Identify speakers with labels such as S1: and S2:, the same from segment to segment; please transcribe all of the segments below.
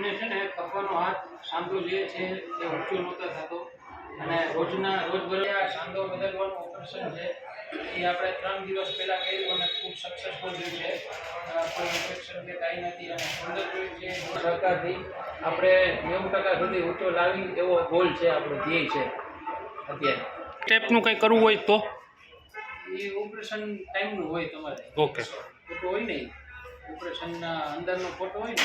S1: એમને છે ને કપવાનો હાથ સાંધો જે છે એ ઊંચો નહોતો થતો. અને રોજના રોજ આ સાંધો બદલવાનું ઓપરેશન છે એ આપણે ત્રણ દિવસ પહેલાં કર્યું અને ખૂબ સક્સેસફુલ રહ્યું છે. કોઈ ઇન્ફેક્શન કે કાંઈ નથી અને સુંદર છે સરકારથી આપણે નેવું ટકા સુધી ઊંચો લાવી એવો ગોલ છે આપણો ધ્યેય છે. અત્યારે.
S2: સ્ટેપનું કંઈ કરવું હોય તો?
S1: એ ઓપરેશન ટાઈમનું હોય તમારે.
S2: ઓકે
S1: તો હોય ને. ઓપરેશનના અંદરનો ફોટો હોય ને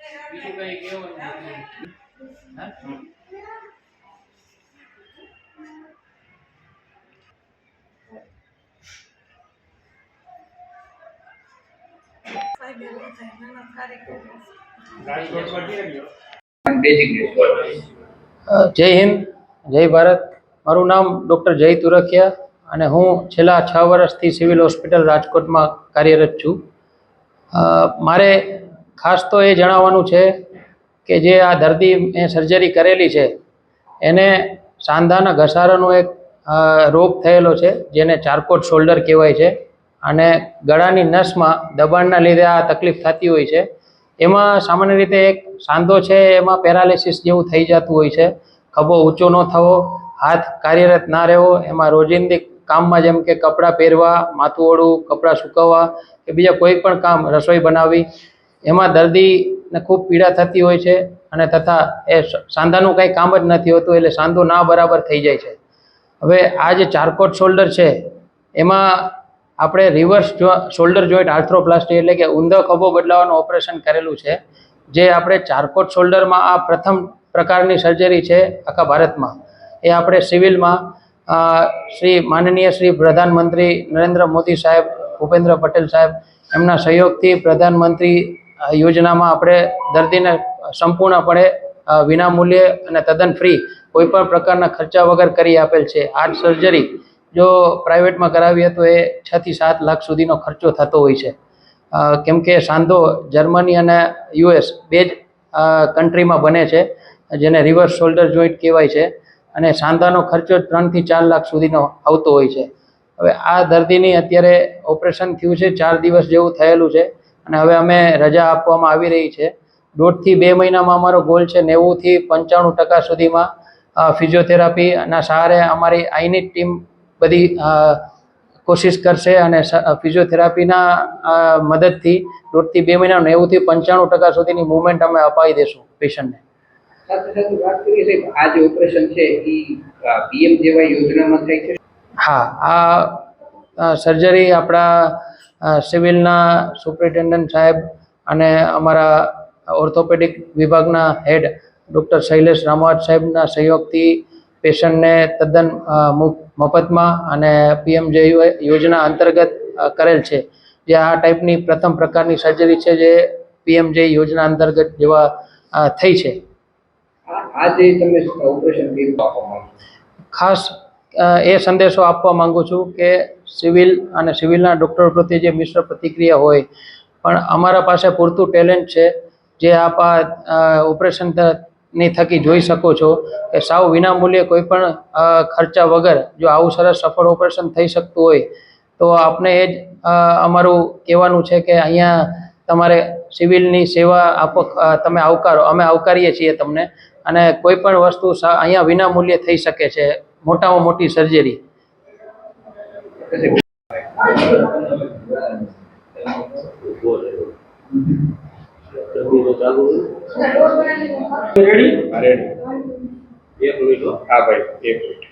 S1: એ બીજું કઈ કહેવાનું નથી. હા? અ, જય હિન્દ જય ભારત મારું નામ ડૉક્ટર જય તુરખિયા અને હું છેલ્લા છ વર્ષથી સિવિલ હોસ્પિટલ રાજકોટમાં કાર્યરત છું. મારે ખાસ તો એ જણાવવાનું છે કે જે આ દર્દી મેં સર્જરી કરેલી છે, એને સાંધાના ઘસારાનો એક રોગ થયેલો છે, જેને ચારકોટ શોલ્ડર કહેવાય છે અને ગળાની નસમાં દબાણના લીધે આ તકલીફ થતી હોય છે. એમાં સામાન્ય રીતે એક સાંધો છે, એમાં પેરાલિસિસ જેવું થઈ જતું હોય છે. ખભો ઊંચો ન થવો હાથ કાર્યરત ના રહેવો, એમાં રોજિંદી કામમાં જેમ કે કપડાં પહેરવા, માથું ઓળવું, કપડાં સૂકવવા કે બીજા કોઈ પણ કામ રસોઈ બનાવવી, એમાં દર્દીને ખૂબ પીડા થતી હોય છે અને તથા એ સાંધાનું કંઈ કામ જ નથી હોતું એટલે સાંધો ના બરાબર થઈ જાય છે. હવે આ જે ચારકોટ શોલ્ડર છે, એમાં આપણે રિવર્સ શોલ્ડર જોઈન્ટ આર્થ્રોપ્લાસ્ટી એટલે કે ઊંધો ખભો બદલાવાનું ઓપરેશન કરેલું છે, જે આપણે ચારકોટ શોલ્ડરમાં આ પ્રથમ પ્રકારની સર્જરી છે આખા ભારતમાં. એ આપણે સિવિલમાં શ્રી માનનીય શ્રી પ્રધાનમંત્રી નરેન્દ્ર મોદી સાહેબ, ભૂપેન્દ્ર પટેલ સાહેબ, એમના સહયોગથી પ્રધાનમંત્રી યોજનામાં આપણે દર્દીને સંપૂર્ણપણે વિનામૂલ્યે અને તદ્દન ફ્રી કોઈપણ પ્રકારના ખર્ચા વગર કરી આપેલ છે. હાર્ટ સર્જરી જો પ્રાઇવેટમાં કરાવીએ તો એ છથી સાત લાખ સુધીનો ખર્ચો થતો હોય છે. કેમ કે સાંધો જર્મની અને યુએસ બે જ કન્ટ્રીમાં બને છે, જેને રિવર્સ શોલ્ડર જોઈન્ટ કહેવાય છે. અને સાંધાનો ખર્ચો ત્રણથી ચાર લાખ સુધીનો આવતો હોય છે. હવે આ દર્દીની અત્યારે ઓપરેશન થયું છે, ચાર દિવસ જેવું થયેલું છે અને હવે અમે રજા આપવામાં આવી રહી છે. દોઢથી બે મહિનામાં અમારો ગોલ છે નેવુંથી પંચાણું ટકા સુધીમાં ફિઝિયોથેરાપીના સહારે અમારી આઈની ટીમ બધી કોશિશ કરશે અને ફિઝિયોથેરાપીના મદદથી દોઢથી બે મહિના નેવુંથી પંચાણું ટકા સુધીની મુવમેન્ટ અમે અપાવી દઈશું પેશન્ટને.
S3: સાથે સાથે વાત કરીએ સાહેબ, આ જે ઓપરેશન છે એ પીએમ જેવાય યોજનામાં થાય છે?
S1: હા, આ સર્જરી આપણા સિવિલના સુપ્રિન્ટેન્ડન્ટ સાહેબ અને અમારા ઓર્થોપેડિક વિભાગના હેડ ડૉક્ટર શૈલેષ રામવાટ સાહેબના સહયોગથી પેશન્ટને તદ્દન મફતમાં અને પીએમ જે યોજના અંતર્ગત કરેલ છે. જે આ ટાઈપની પ્રથમ પ્રકારની સર્જરી છે, જે પીએમ જે યોજના અંતર્ગત જેવા થઈ છે.
S3: આ જે તમે ઓપરેશન કર્યું
S1: ખાસ એ સંદેશો આપવા માંગુ છું કે સિવિલ અને સિવિલના ડૉક્ટરો પ્રત્યે જે મિશ્ર પ્રતિક્રિયા હોય, પણ અમારા પાસે પૂરતું ટેલેન્ટ છે જે આપ આ ઓપરેશનની થકી જોઈ શકો છો કે સાવ વિનામૂલ્યે કોઈ પણ ખર્ચા વગર જો આવું સરસ સફળ ઓપરેશન થઈ શકતું હોય, તો આપને એ જ અમારું કહેવાનું છે કે અહીંયા તમારે સિવિલની સેવા આપો તમે આવકારો, અમે આવકારીએ છીએ તમને અને કોઈ પણ વસ્તુ અહીંયા અહીંયા વિનામૂલ્યે થઈ શકે છે. મોટામાં મોટી સર્જરી
S3: રેડી એક મિનિટ હા. ભાઈ એક મિનિટ